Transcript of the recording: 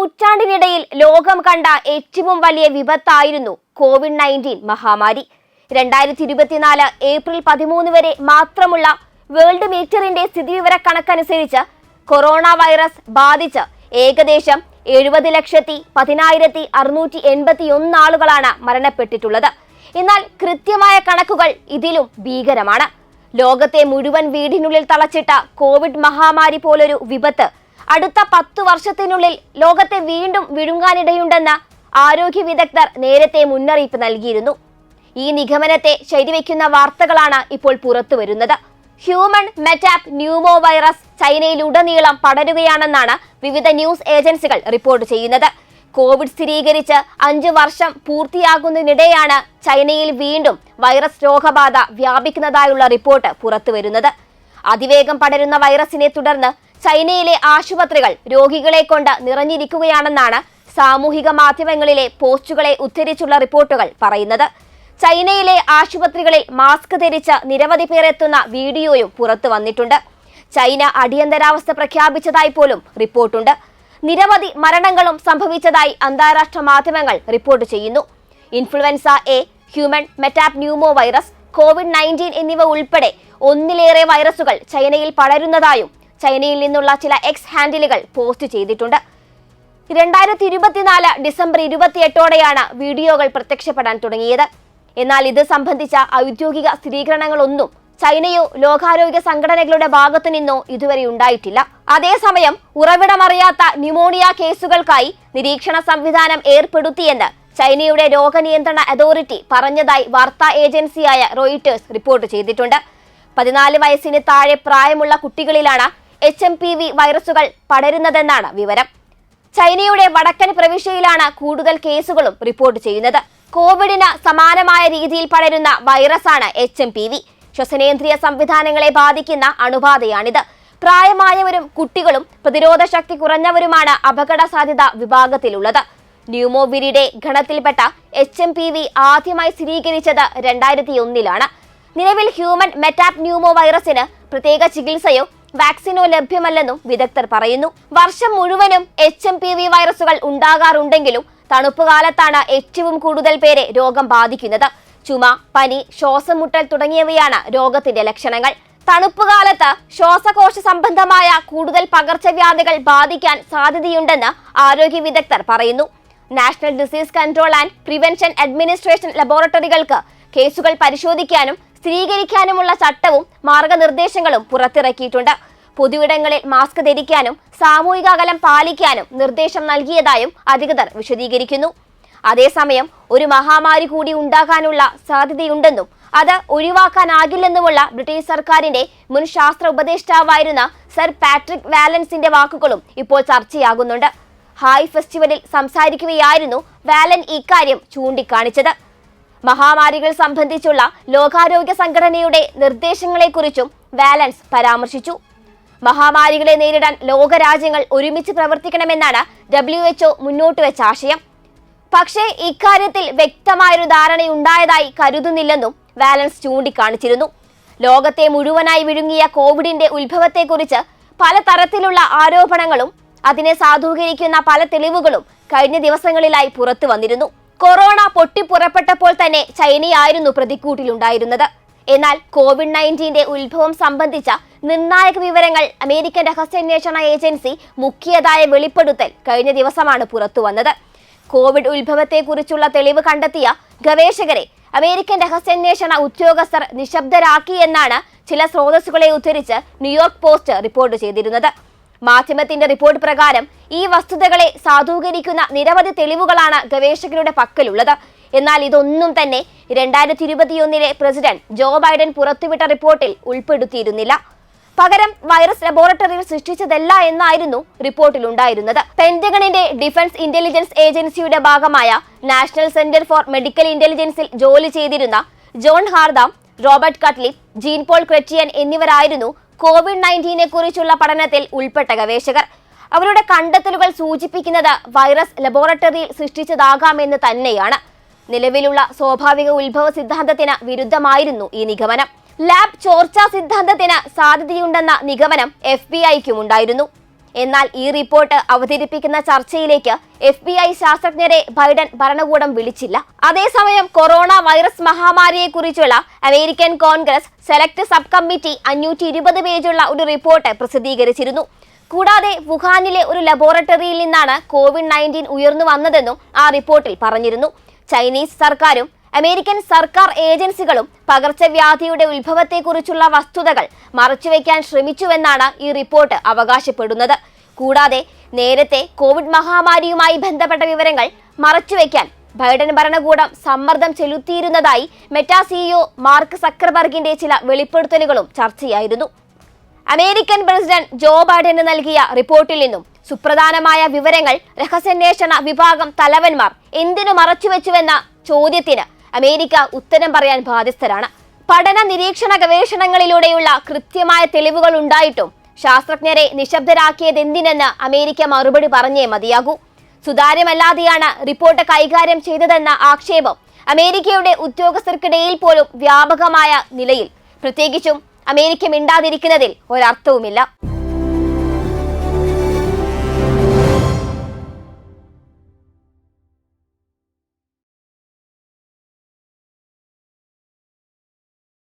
നൂറ്റാണ്ടിനിടയിൽ ലോകം കണ്ട ഏറ്റവും വലിയ വിപത്തായിരുന്നു കോവിഡ് നയന്റീൻ മഹാമാരി. രണ്ടായിരത്തി ഇരുപത്തിനാല് ഏപ്രിൽ പതിമൂന്ന് വരെ മാത്രമുള്ള വേൾഡ് മീറ്ററിന്റെ സ്ഥിതിവിവര കണക്കനുസരിച്ച് കൊറോണ വൈറസ് ബാധിച്ച് ഏകദേശം എഴുപത് ലക്ഷത്തി പതിനായിരത്തി അറുന്നൂറ്റി എൺപത്തി ഒന്ന് ആളുകളാണ് മരണപ്പെട്ടിട്ടുള്ളത്. എന്നാൽ കൃത്യമായ കണക്കുകൾ ഇതിലും ഭീകരമാണ്. ലോകത്തെ മുഴുവൻ വീടിനുള്ളിൽ തളച്ചിട്ട കോവിഡ് മഹാമാരി പോലൊരു വിപത്ത് അടുത്ത പത്ത് വർഷത്തിനുള്ളിൽ ലോകത്തെ വീണ്ടും വിഴുങ്ങാനിടയുണ്ടെന്ന് ആരോഗ്യ വിദഗ്ധർ നേരത്തെ മുന്നറിയിപ്പ് നൽകിയിരുന്നു. ഈ നിഗമനത്തെ ശരിവെക്കുന്ന വാർത്തകളാണ് ഇപ്പോൾ പുറത്തു വരുന്നത്. ഹ്യൂമൻ മെറ്റാപ് ന്യൂമോ വൈറസ് ചൈനയിൽ ഉടനീളം പടരുകയാണെന്നാണ് വിവിധ ന്യൂസ് ഏജൻസികൾ റിപ്പോർട്ട് ചെയ്യുന്നത്. കോവിഡ് സ്ഥിരീകരിച്ച് അഞ്ച് വർഷം പൂർത്തിയാകുന്നതിനിടെയാണ് ചൈനയിൽ വീണ്ടും വൈറസ് രോഗബാധ വ്യാപിക്കുന്നതായുള്ള റിപ്പോർട്ട് പുറത്തുവരുന്നത് അതിവേഗം പടരുന്ന വൈറസിനെ തുടർന്ന് ചൈനയിലെ ആശുപത്രികൾ രോഗികളെ കൊണ്ട് നിറഞ്ഞിരിക്കുകയാണെന്നാണ് സാമൂഹിക മാധ്യമങ്ങളിലെ പോസ്റ്റുകളെ ഉദ്ധരിച്ചുള്ള റിപ്പോർട്ടുകൾ പറയുന്നത്. ചൈനയിലെ ആശുപത്രികളിൽ മാസ്ക് ധരിച്ച നിരവധി പേരെത്തുന്ന വീഡിയോയും പുറത്തു വന്നിട്ടുണ്ട്. ചൈന അടിയന്തരാവസ്ഥ പ്രഖ്യാപിച്ചതായി പോലും റിപ്പോർട്ടുണ്ട്. നിരവധി മരണങ്ങളും സംഭവിച്ചതായി അന്താരാഷ്ട്ര മാധ്യമങ്ങൾ റിപ്പോർട്ട് ചെയ്യുന്നു. Influenza A human metapneumovirus Covid nineteen എന്നിവ ഉൾപ്പെടെ ഒന്നിലേറെ വൈറസുകൾ ചൈനയിൽ പടരുന്നതായും ചൈനയിൽ നിന്നുള്ള ചില എക്സ് ഹാൻഡിലുകൾ പോസ്റ്റ് ചെയ്തിട്ടുണ്ട്. രണ്ടായിരത്തി ഇരുപത്തിനാല് ഡിസംബർ ഇരുപത്തിയെട്ടോടെയാണ് വീഡിയോകൾ പ്രത്യക്ഷപ്പെടാൻ തുടങ്ങിയത്. എന്നാൽ ഇത് സംബന്ധിച്ച ഔദ്യോഗിക സ്ഥിരീകരണങ്ങളൊന്നും ചൈനയോ ലോകാരോഗ്യ സംഘടനകളുടെ ഭാഗത്തു നിന്നോ ഇതുവരെ ഉണ്ടായിട്ടില്ല. അതേസമയം ഉറവിടമറിയാത്ത ന്യൂമോണിയ കേസുകൾക്കായി നിരീക്ഷണ സംവിധാനം ഏർപ്പെടുത്തിയെന്ന് ചൈനയുടെ രോഗനിയന്ത്രണ അതോറിറ്റി പറഞ്ഞതായി വാർത്താ ഏജൻസിയായ റോയിറ്റേഴ്സ് റിപ്പോർട്ട് ചെയ്തിട്ടുണ്ട്. പതിനാല് വയസ്സിന് താഴെ പ്രായമുള്ള കുട്ടികളിലാണ് എച്ച് എം പി വി വൈറസുകൾ പടരുന്നതെന്നാണ് വിവരം. ചൈനയുടെ വടക്കൻ പ്രവിശ്യയിലാണ് കൂടുതൽ കേസുകളും റിപ്പോർട്ട് ചെയ്യുന്നത്. കോവിഡിന് സമാനമായ രീതിയിൽ പടരുന്ന വൈറസാണ് എച്ച് എം പി വി ശ്വസനേന്ദ്രിയ സംവിധാനങ്ങളെ ബാധിക്കുന്ന അണുബാധയാണിത്. പ്രായമായവരും കുട്ടികളും പ്രതിരോധ ശക്തി കുറഞ്ഞവരുമാണ് അപകട സാധ്യത വിഭാഗത്തിലുള്ളത്. ന്യൂമോവിരിയുടെ ഗണത്തിൽപ്പെട്ട എച്ച് എം പി വി ആദ്യമായി സ്ഥിരീകരിച്ചത് രണ്ടായിരത്തി ഒന്നിലാണ്. നിലവിൽ ഹ്യൂമൻ മെറ്റാപ് ന്യൂമോ വൈറസിന് പ്രത്യേക ചികിത്സയോ വാക്സിനോ ലഭ്യമല്ലെന്നും വിദഗ്ധർ പറയുന്നു. വർഷം മുഴുവനും എച്ച് എം പി വി വൈറസുകൾ ഉണ്ടാകാറുണ്ടെങ്കിലും തണുപ്പ് കാലത്താണ് ഏറ്റവും കൂടുതൽ പേരെ രോഗം ബാധിക്കുന്നത്. ചുമ പനി ശ്വാസം മുട്ടൽ തുടങ്ങിയവയാണ് രോഗത്തിന്റെ ലക്ഷണങ്ങൾ. തണുപ്പ് കാലത്ത് ശ്വാസകോശ സംബന്ധമായ കൂടുതൽ പകർച്ചവ്യാധികൾ ബാധിക്കാൻ സാധ്യതയുണ്ടെന്ന് ആരോഗ്യ വിദഗ്ധർ പറയുന്നു. National disease control and prevention administration ലബോറട്ടറികൾക്ക് കേസുകൾ പരിശോധിക്കാനും സ്ഥിരീകരിക്കാനുമുള്ള ചട്ടവും മാർഗനിർദ്ദേശങ്ങളും പുറത്തിറക്കിയിട്ടുണ്ട്. പൊതുവിടങ്ങളിൽ മാസ്ക് ധരിക്കാനും സാമൂഹിക അകലം പാലിക്കാനും നിർദ്ദേശം നൽകിയതായും അധികൃതർ വിശദീകരിക്കുന്നു. അതേസമയം ഒരു മഹാമാരി കൂടി ഉണ്ടാകാനുള്ള സാധ്യതയുണ്ടെന്നും അത് ഒഴിവാക്കാനാകില്ലെന്നുമുള്ള ബ്രിട്ടീഷ് സർക്കാരിന്റെ മുൻ ശാസ്ത്ര ഉപദേഷ്ടാവായിരുന്ന സർ പാട്രിക് വാലൻസിന്റെ വാക്കുകളും ഇപ്പോൾ ചർച്ചയാകുന്നുണ്ട്. ഹായ് ഫെസ്റ്റിവലിൽ സംസാരിക്കുകയായിരുന്നു വാലൻ ഇക്കാര്യം ചൂണ്ടിക്കാണിച്ചത്. മഹാമാരികൾ സംബന്ധിച്ചുള്ള ലോകാരോഗ്യ സംഘടനയുടെ നിർദ്ദേശങ്ങളെക്കുറിച്ചും വാലൻസ് പരാമർശിച്ചു. മഹാമാരികളെ നേരിടാൻ ലോകരാജ്യങ്ങൾ ഒരുമിച്ച് പ്രവർത്തിക്കണമെന്നാണ് ഡബ്ല്യു എച്ച്ഒ മുന്നോട്ട് വെച്ച ആശയം. പക്ഷേ ഇക്കാര്യത്തിൽ വ്യക്തമായൊരു ധാരണയുണ്ടായതായി കരുതുന്നില്ലെന്നും വാലൻസ് ചൂണ്ടിക്കാണിച്ചിരുന്നു. ലോകത്തെ മുഴുവനായി വിഴുങ്ങിയ കോവിഡിന്റെ ഉത്ഭവത്തെക്കുറിച്ച് പലതരത്തിലുള്ള ആരോപണങ്ങളും അതിനെ സാധൂകരിക്കുന്ന പല തെളിവുകളും കഴിഞ്ഞ ദിവസങ്ങളിലായി പുറത്തു വന്നിരുന്നു. കൊറോണ പൊട്ടിപ്പുറപ്പെട്ടപ്പോൾ തന്നെ ചൈനയായിരുന്നു പ്രതിക്കൂട്ടിലുണ്ടായിരുന്നത്. എന്നാൽ കോവിഡ് നയന്റീന്റെ ഉത്ഭവം സംബന്ധിച്ച നിർണായക വിവരങ്ങൾ അമേരിക്കൻ രഹസ്യാന്വേഷണ ഏജൻസി മുഖ്യതായ വെളിപ്പെടുത്തൽ കഴിഞ്ഞ ദിവസമാണ് പുറത്തുവന്നത് കോവിഡ് ഉത്ഭവത്തെക്കുറിച്ചുള്ള തെളിവ് കണ്ടെത്തിയ ഗവേഷകരെ അമേരിക്കൻ രഹസ്യാന്വേഷണ ഉദ്യോഗസ്ഥർ നിശബ്ദരാക്കി എന്നാണ് ചില സ്രോതസ്സുകളെ ഉദ്ധരിച്ച് ന്യൂയോർക്ക് പോസ്റ്റ് റിപ്പോർട്ട് ചെയ്തിരുന്നത്. മാധ്യമത്തിന്റെ റിപ്പോർട്ട് പ്രകാരം ഈ വസ്തുതകളെ സാധൂകരിക്കുന്ന നിരവധി തെളിവുകളാണ് ഗവേഷകരുടെ പക്കലുള്ളത്. എന്നാൽ ഇതൊന്നും തന്നെ രണ്ടായിരത്തി ഇരുപത്തിയൊന്നിലെ പ്രസിഡന്റ് ജോ ബൈഡൻ പുറത്തുവിട്ട റിപ്പോർട്ടിൽ ഉൾപ്പെടുത്തിയിരുന്നില്ല. പകരം വൈറസ് ലബോറട്ടറിയിൽ സൃഷ്ടിച്ചതല്ല എന്നായിരുന്നു റിപ്പോർട്ടിൽ ഉണ്ടായിരുന്നത് പെന്റഗണിന്റെ ഡിഫൻസ് ഇന്റലിജൻസ് ഏജൻസിയുടെ ഭാഗമായ നാഷണൽ സെന്റർ ഫോർ മെഡിക്കൽ ഇന്റലിജൻസിൽ ജോലി ചെയ്തിരുന്ന John Hardham Robert Cutlip Jean Paul Chretien എന്നിവരായിരുന്നു കോവിഡ് നയന്റീനെ കുറിച്ചുള്ള പഠനത്തിൽ ഉൾപ്പെട്ട ഗവേഷകർ അവരുടെ കണ്ടെത്തലുകൾ സൂചിപ്പിക്കുന്നത് വൈറസ് ലബോറട്ടറിയിൽ സൃഷ്ടിച്ചതാകാമെന്ന് തന്നെയാണ്. നിലവിലുള്ള സ്വാഭാവിക ഉത്ഭവ സിദ്ധാന്തത്തിന് വിരുദ്ധമായിരുന്നു ഈ നിഗമനം. ലാബ് ചോർച്ചാ സിദ്ധാന്തത്തിന് സാധ്യതയുണ്ടെന്ന നിഗമനം എഫ് ബി ഐക്കും ഉണ്ടായിരുന്നു എന്നാൽ ഈ റിപ്പോർട്ട് അവതരിപ്പിക്കുന്ന ചർച്ചയിലേക്ക് എഫ് ബി ഐ ശാസ്ത്രജ്ഞരെ ബൈഡൻ ഭരണകൂടം വിളിച്ചില്ല. അതേസമയം കൊറോണ വൈറസ് മഹാമാരിയെക്കുറിച്ചുള്ള American Congress select subcommittee അഞ്ഞൂറ്റി ഇരുപത് പേജുള്ള ഒരു റിപ്പോർട്ട് പ്രസിദ്ധീകരിച്ചിരുന്നു. കൂടാതെ വുഹാനിലെ ഒരു ലബോറട്ടറിയിൽ നിന്നാണ് കോവിഡ് നയന്റീൻ ഉയർന്നു വന്നതെന്നും ആ റിപ്പോർട്ടിൽ പറഞ്ഞിരുന്നു. ചൈനീസ് സർക്കാരും അമേരിക്കൻ സർക്കാർ ഏജൻസികളും പകർച്ചവ്യാധിയുടെ ഉത്ഭവത്തെക്കുറിച്ചുള്ള വസ്തുതകൾ മറച്ചുവെക്കാൻ ശ്രമിച്ചുവെന്നാണ് ഈ റിപ്പോർട്ട് അവകാശപ്പെടുന്നത്. കൂടാതെ നേരത്തെ കോവിഡ് മഹാമാരിയുമായി ബന്ധപ്പെട്ട വിവരങ്ങൾ മറച്ചുവെക്കാൻ ബൈഡൻ ഭരണകൂടം സമ്മർദ്ദം ചെലുത്തിയിരുന്നതായി മെറ്റാ സിഇഒ മാർക്ക് സക്കർബർഗിന്റെ ചില വെളിപ്പെടുത്തലുകളും ചർച്ചയായിരുന്നു. അമേരിക്കൻ പ്രസിഡന്റ് ജോ ബൈഡന് നൽകിയ റിപ്പോർട്ടിൽ നിന്നും സുപ്രധാനമായ വിവരങ്ങൾ രഹസ്യാന്വേഷണ വിഭാഗം തലവന്മാർ എന്തിനു മറച്ചുവെച്ചുവെന്ന ചോദ്യത്തിന് അമേരിക്ക ഉത്തരം പറയാൻ ബാധ്യസ്ഥരാണ്. പഠന നിരീക്ഷണ ഗവേഷണങ്ങളിലൂടെയുള്ള കൃത്യമായ തെളിവുകൾ ഉണ്ടായിട്ടും ശാസ്ത്രജ്ഞരെ നിശബ്ദരാക്കിയത് എന്തിനെന്ന് അമേരിക്ക മറുപടി പറഞ്ഞേ മതിയാകൂ. സുതാര്യമല്ലാതെയാണ് റിപ്പോർട്ട് കൈകാര്യം ചെയ്തതെന്ന ആക്ഷേപം അമേരിക്കയുടെ ഉദ്യോഗസ്ഥർക്കിടയിൽ പോലും വ്യാപകമായ നിലയിൽ. പ്രത്യേകിച്ചും അമേരിക്ക മിണ്ടാതിരിക്കുന്നതിൽ ഒരർത്ഥവുമില്ല.